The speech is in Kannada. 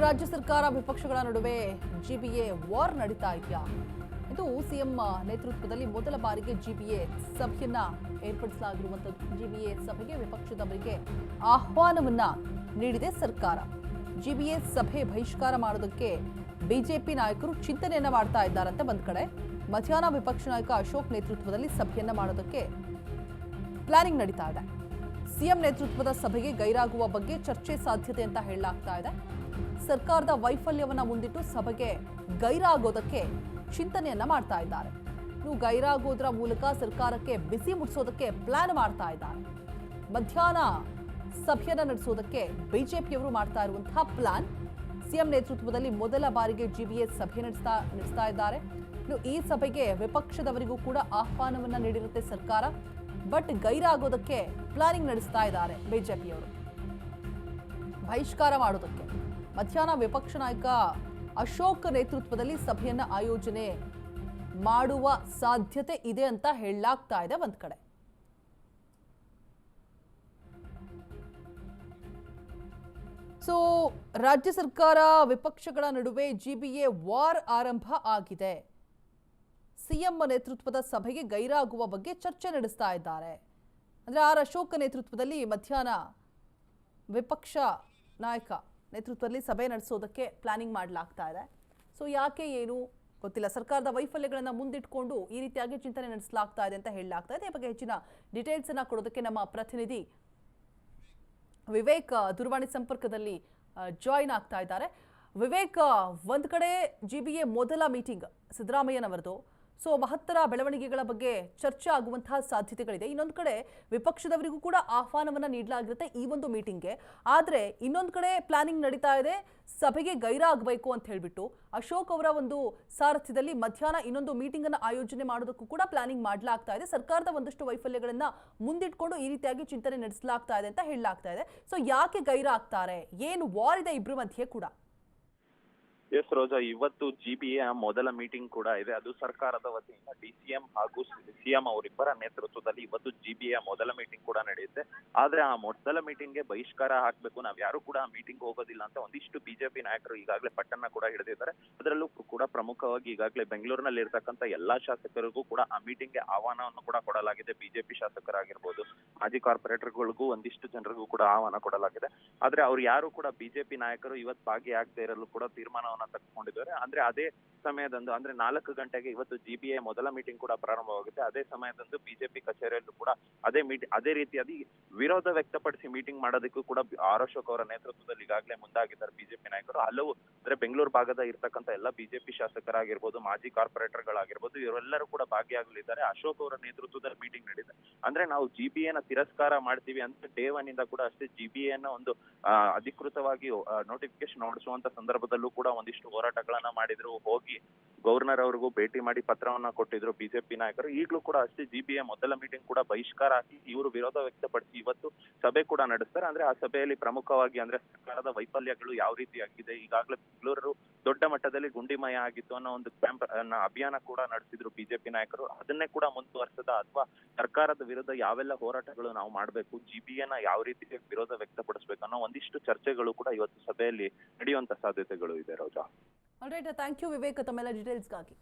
ರಾಜ್ಯ ಸರ್ಕಾರ ವಿಪಕ್ಷಗಳ ನಡುವೆ ಜಿಬಿಎ ವಾರ್ ನಡೀತಾ ಇದೆಯಾ? ಇದು ಸಿಎಂ ನೇತೃತ್ವದಲ್ಲಿ ಮೊದಲ ಬಾರಿಗೆ ಜಿಬಿಎ ಸಭೆಯನ್ನ ಏರ್ಪಡಿಸಲಾಗಿರುವಂತಹ ಜಿಬಿಎ ಸಭೆಗೆ ವಿಪಕ್ಷದವರಿಗೆ ಆಹ್ವಾನವನ್ನ ನೀಡಿದೆ ಸರ್ಕಾರ. ಜಿಬಿಎ ಸಭೆ ಬಹಿಷ್ಕಾರ ಮಾಡೋದಕ್ಕೆ ಬಿಜೆಪಿ ನಾಯಕರು ಚಿಂತನೆಯನ್ನ ಮಾಡ್ತಾ ಇದ್ದಾರಂತೆ ಒಂದ್ ಕಡೆ. ಮಧ್ಯಾಹ್ನ ವಿಪಕ್ಷ ನಾಯಕ ಅಶೋಕ್ ನೇತೃತ್ವದಲ್ಲಿ ಸಭೆಯನ್ನ ಮಾಡೋದಕ್ಕೆ ಪ್ಲಾನಿಂಗ್ ನಡೀತಾ ಇದೆ. ಸಿಎಂ ನೇತೃತ್ವದ ಸಭೆಗೆ ಗೈರಾಗುವ ಬಗ್ಗೆ ಚರ್ಚೆ ಸಾಧ್ಯತೆ ಅಂತ ಹೇಳಲಾಗ್ತಾ ಇದೆ. ಸರ್ಕಾರದ ವೈಫಲ್ಯವನ್ನ ಮುಂದಿಟ್ಟು ಸಭೆಗೆ ಗೈರಾಗೋದಕ್ಕೆ ಚಿಂತನೆಯನ್ನ ಮಾಡ್ತಾ ಇದ್ದಾರೆ. ಇನ್ನು ಗೈರಾಗೋದ್ರ ಮೂಲಕ ಸರ್ಕಾರಕ್ಕೆ ಬಿಸಿ ಮುಟ್ಟಿಸೋದಕ್ಕೆ ಪ್ಲಾನ್ ಮಾಡ್ತಾ ಇದ್ದಾರೆ. ಮಧ್ಯಾಹ್ನ ಸಭೆಯನ್ನ ನಡೆಸೋದಕ್ಕೆ ಬಿಜೆಪಿಯವರು ಮಾಡ್ತಾ ಇರುವಂತಹ ಪ್ಲಾನ್ ಸಿಎಂ ನೇತೃತ್ವದಲ್ಲಿ ಮೊದಲ ಬಾರಿಗೆ ಜಿಬಿಎಸ್ ಸಭೆ ನಡೆಸ್ತಾ ನಡೆಸ್ತಾ ಇದ್ದಾರೆ. ಇನ್ನು ಈ ಸಭೆಗೆ ವಿಪಕ್ಷದವರಿಗೂ ಕೂಡ ಆಹ್ವಾನವನ್ನ ನೀಡಿರುತ್ತೆ ಸರ್ಕಾರ. ಬಟ್ ಗೈರಾಗೋದಕ್ಕೆ ಪ್ಲಾನಿಂಗ್ ನಡೆಸ್ತಾ ಇದ್ದಾರೆ ಬಿಜೆಪಿಯವರು. ಬಹಿಷ್ಕಾರ ಮಾಡೋದಕ್ಕೆ. ಮಧ್ಯಾಹ್ನ ವಿಪಕ್ಷ ನಾಯಕ ಅಶೋಕ್ ನೇತೃತ್ವದಲ್ಲಿ ಸಭೆಯನ್ನು ಆಯೋಜನೆ ಮಾಡುವ ಸಾಧ್ಯತೆ ಇದೆ ಅಂತ ಹೇಳಲಾಗ್ತಾ ಇದೆ ಒಂದ್ ಕಡೆ. ಸೊ ರಾಜ್ಯ ಸರ್ಕಾರ ವಿಪಕ್ಷಗಳ ನಡುವೆ ಜಿಬಿಎ ವಾರ್ ಆರಂಭ ಆಗಿದೆ. ಸಿಎಂ ನೇತೃತ್ವದ ಸಭೆಗೆ ಗೈರಾಗುವ ಬಗ್ಗೆ ಚರ್ಚೆ ನಡೆಸ್ತಾ ಇದ್ದಾರೆ. ಅಂದ್ರೆ ಆರ್ ಅಶೋಕ್ ನೇತೃತ್ವದಲ್ಲಿ ಮಧ್ಯಾಹ್ನ ವಿಪಕ್ಷ ನಾಯಕ ನೇತೃತ್ವದಲ್ಲಿ ಸಭೆ ನಡೆಸೋದಕ್ಕೆ ಪ್ಲಾನಿಂಗ್ ಮಾಡಲಾಗ್ತಾ ಇದೆ. ಸೊ ಯಾಕೆ ಏನು ಗೊತ್ತಿಲ್ಲ. ಸರ್ಕಾರದ ವೈಫಲ್ಯಗಳನ್ನು ಮುಂದಿಟ್ಕೊಂಡು ಈ ರೀತಿಯಾಗಿ ಚಿಂತನೆ ನಡೆಸಲಾಗ್ತಾ ಇದೆ ಅಂತ ಹೇಳಲಾಗ್ತಾ ಇದೆ. ಈ ಬಗ್ಗೆ ಹೆಚ್ಚಿನ ಡೀಟೇಲ್ಸ್ ಅನ್ನ ಕೊಡೋದಕ್ಕೆ ನಮ್ಮ ಪ್ರತಿನಿಧಿ ವಿವೇಕ್ ದೂರವಾಣಿ ಸಂಪರ್ಕದಲ್ಲಿ ಜಾಯಿನ್ ಆಗ್ತಾ ಇದ್ದಾರೆ. ವಿವೇಕ್ ಒಂದ್ ಕಡೆ ಜಿ ಬಿ ಎ ಮೊದಲ ಮೀಟಿಂಗ್ ಸಿದ್ದರಾಮಯ್ಯನವರದು. ಸೊ ಮಹತ್ತರ ಬೆಳವಣಿಗೆಗಳ ಬಗ್ಗೆ ಚರ್ಚೆ ಆಗುವಂತಹ ಸಾಧ್ಯತೆಗಳಿದೆ. ಇನ್ನೊಂದು ಕಡೆ ವಿಪಕ್ಷದವರಿಗೂ ಕೂಡ ಆಹ್ವಾನವನ್ನು ನೀಡಲಾಗಿರುತ್ತೆ ಈ ಒಂದು ಮೀಟಿಂಗ್ಗೆ. ಆದರೆ ಇನ್ನೊಂದು ಕಡೆ ಪ್ಲಾನಿಂಗ್ ನಡೀತಾ ಇದೆ. ಸಭೆಗೆ ಗೈರಾಗಬೇಕು ಅಂತ ಹೇಳಿಬಿಟ್ಟು ಅಶೋಕ್ ಅವರ ಒಂದು ಸಾರಥ್ಯದಲ್ಲಿ ಮಧ್ಯಾಹ್ನ ಇನ್ನೊಂದು ಮೀಟಿಂಗ್ ಅನ್ನು ಆಯೋಜನೆ ಮಾಡೋದಕ್ಕೂ ಕೂಡ ಪ್ಲಾನಿಂಗ್ ಮಾಡಲಾಗ್ತಾ ಇದೆ. ಸರ್ಕಾರದ ಒಂದಷ್ಟು ವೈಫಲ್ಯಗಳನ್ನ ಮುಂದಿಟ್ಕೊಂಡು ಈ ರೀತಿಯಾಗಿ ಚಿಂತನೆ ನಡೆಸಲಾಗ್ತಾ ಇದೆ ಅಂತ ಹೇಳಲಾಗ್ತಾ ಇದೆ. ಸೊ ಯಾಕೆ ಗೈರಾಗ್ತಾರೆ? ಏನು ವಾರ್ ಇದೆ ಇಬ್ಬರ ಮಧ್ಯೆ ಕೂಡ. ಎಸ್ ರೋಜಾ, ಇವತ್ತು ಜಿಬಿಎ ಮೊದಲ ಮೀಟಿಂಗ್ ಕೂಡ ಇದೆ. ಅದು ಸರ್ಕಾರದ ವತಿಯಿಂದ ಡಿಸಿಎಂ ಹಾಗೂ ಸಿಎಂ ಅವರಿಬ್ಬರ ನೇತೃತ್ವದಲ್ಲಿ ಇವತ್ತು ಜಿಬಿಎ ಮೊದಲ ಮೀಟಿಂಗ್ ಕೂಡ ನಡೆಯುತ್ತೆ. ಆದ್ರೆ ಆ ಮೊದಲ ಮೀಟಿಂಗ್ಗೆ ಬಹಿಷ್ಕಾರ ಹಾಕ್ಬೇಕು. ನಾವ್ ಯಾರು ಕೂಡ ಆ ಮೀಟಿಂಗ್ ಹೋಗೋದಿಲ್ಲ ಅಂತ ಒಂದಿಷ್ಟು ಬಿಜೆಪಿ ನಾಯಕರು ಈಗಾಗಲೇ ಪಟ್ಟಣ ಕೂಡ ಹಿಡಿದಿದ್ದಾರೆ. ಅದರಲ್ಲೂ ಕೂಡ ಪ್ರಮುಖವಾಗಿ ಈಗಾಗಲೇ ಬೆಂಗಳೂರಿನಲ್ಲಿ ಇರತಕ್ಕಂತ ಎಲ್ಲಾ ಶಾಸಕರಿಗೂ ಕೂಡ ಆ ಮೀಟಿಂಗ್ಗೆ ಆಹ್ವಾನವನ್ನು ಕೂಡ ಕೊಡಲಾಗಿದೆ. ಬಿಜೆಪಿ ಶಾಸಕರಾಗಿರ್ಬೋದು, ಮಾಜಿ ಕಾರ್ಪೊರೇಟರ್ಗಳಿಗೂ ಒಂದಿಷ್ಟು ಜನರಿಗೂ ಕೂಡ ಆಹ್ವಾನ ಕೊಡಲಾಗಿದೆ. ಆದ್ರೆ ಅವ್ರು ಯಾರು ಕೂಡ ಬಿಜೆಪಿ ನಾಯಕರು ಇವತ್ತು ಭಾಗಿಯಾಗದೇ ಇರಲು ಕೂಡ ತೀರ್ಮಾನವನ್ನ ತಕ್ಕೊಂಡಿದ್ದಾರೆ ಅಂದ್ರೆ ಅದೇ ಸಮಯದಂದು, ಅಂದ್ರೆ ನಾಲ್ಕು ಗಂಟೆಗೆ ಇವತ್ತು ಜಿಬಿಎ ಮೊದಲ ಮೀಟಿಂಗ್ ಕೂಡ ಪ್ರಾರಂಭವಾಗುತ್ತೆ. ಅದೇ ಸಮಯದಂದು ಬಿಜೆಪಿ ಕಚೇರಿಯಲ್ಲೂ ಕೂಡ ಅದೇ ಮೀಟಿಂಗ್ ಅದೇ ರೀತಿಯಾಗಿ ವಿರೋಧ ವ್ಯಕ್ತಪಡಿಸಿ ಮೀಟಿಂಗ್ ಮಾಡೋದಕ್ಕೂ ಕೂಡ ಆರ್ ಅಶೋಕ್ ಅವರ ನೇತೃತ್ವದಲ್ಲಿ ಈಗಾಗಲೇ ಮುಂದಾಗಿದ್ದಾರೆ ಬಿಜೆಪಿ ನಾಯಕರು. ಹಲವು ಅಂದ್ರೆ ಬೆಂಗಳೂರು ಭಾಗದ ಇರ್ತಕ್ಕಂಥ ಎಲ್ಲ ಬಿಜೆಪಿ ಶಾಸಕರಾಗಿರ್ಬೋದು, ಮಾಜಿ ಕಾರ್ಪೊರೇಟರ್ಗಳಾಗಿರ್ಬೋದು, ಇವರೆಲ್ಲರೂ ಕೂಡ ಭಾಗಿಯಾಗಲಿದ್ದಾರೆ. ಅಶೋಕ್ ಅವರ ನೇತೃತ್ವದಲ್ಲಿ ಮೀಟಿಂಗ್ ನಡೀಇದೆ ಅಂದ್ರೆ ನಾವು ಜಿ ಬಿ ಎನ ತಿರಸ್ಕಾರ ಮಾಡ್ತೀವಿ ಅಂತ ಡೇ ಒನ್ ಇಂದ ಕೂಡ ಅಷ್ಟೇ ಜಿಬಿಎನ ಒಂದು ಅಧಿಕೃತವಾಗಿ ನೋಟಿಫಿಕೇಶನ್ ಹೊರಡಿಸುವಂತ ಸಂದರ್ಭದಲ್ಲೂ ಕೂಡ ಒಂದಿಷ್ಟು ಹೋರಾಟಗಳನ್ನ ಮಾಡಿದ್ರು. ಹೋಗಿ ಗವರ್ನರ್ ಅವ್ರಿಗೂ ಭೇಟಿ ಮಾಡಿ ಪತ್ರವನ್ನ ಕೊಟ್ಟಿದ್ರು ಬಿಜೆಪಿ ನಾಯಕರು. ಈಗಲೂ ಕೂಡ ಅಷ್ಟೇ ಜಿ ಬಿ ಎ ಮೊದಲ ಮೀಟಿಂಗ್ ಕೂಡ ಬಹಿಷ್ಕಾರ ಹಾಕಿ ಇವರು ವಿರೋಧ ವ್ಯಕ್ತಪಡಿಸಿ ಇವತ್ತು ಸಭೆ ಕೂಡ ನಡೆಸ್ತಾರೆ. ಅಂದ್ರೆ ಆ ಸಭೆಯಲ್ಲಿ ಪ್ರಮುಖವಾಗಿ ಅಂದ್ರೆ ಸರ್ಕಾರದ ವೈಫಲ್ಯಗಳು ಯಾವ ರೀತಿ ಆಗಿದೆ, ಈಗಾಗಲೇ ಬೆಂಗಳೂರು ದೊಡ್ಡ ಮಟ್ಟದಲ್ಲಿ ಗುಂಡಿಮಯ ಆಗಿತ್ತು ಅನ್ನೋ ಒಂದು ಕ್ಯಾಂಪ್ ಅಭಿಯಾನ ಕೂಡ ನಡೆಸಿದ್ರು ಬಿಜೆಪಿ ನಾಯಕರು. ಅದನ್ನೇ ಕೂಡ ಮುಂದುವರಿಸದ ಅಥವಾ ಸರ್ಕಾರದ ವಿರುದ್ಧ ಯಾವೆಲ್ಲ ಹೋರಾಟಗಳು ನಾವು ಮಾಡಬೇಕು ಜಿಬಿಎನ ಯಾವ ರೀತಿ ವಿರೋಧ ವ್ಯಕ್ತಪಡಿಸಬೇಕು ಅನ್ನೋ ಒಂದಿಷ್ಟು ಚರ್ಚೆಗಳು ಕೂಡ ಇವತ್ತು ಸಭೆಯಲ್ಲಿ ನಡೆಯುವಂತ ಸಾಧ್ಯತೆಗಳು ಇದೆ, ರೋಜಾ. ಥ್ಯಾಂಕ್ ಯು ವಿವೇಕ್ ತಮ್ಮೆಲ್ಲ ಡೀಟೇಲ್ಸ್ಗಾಗಿ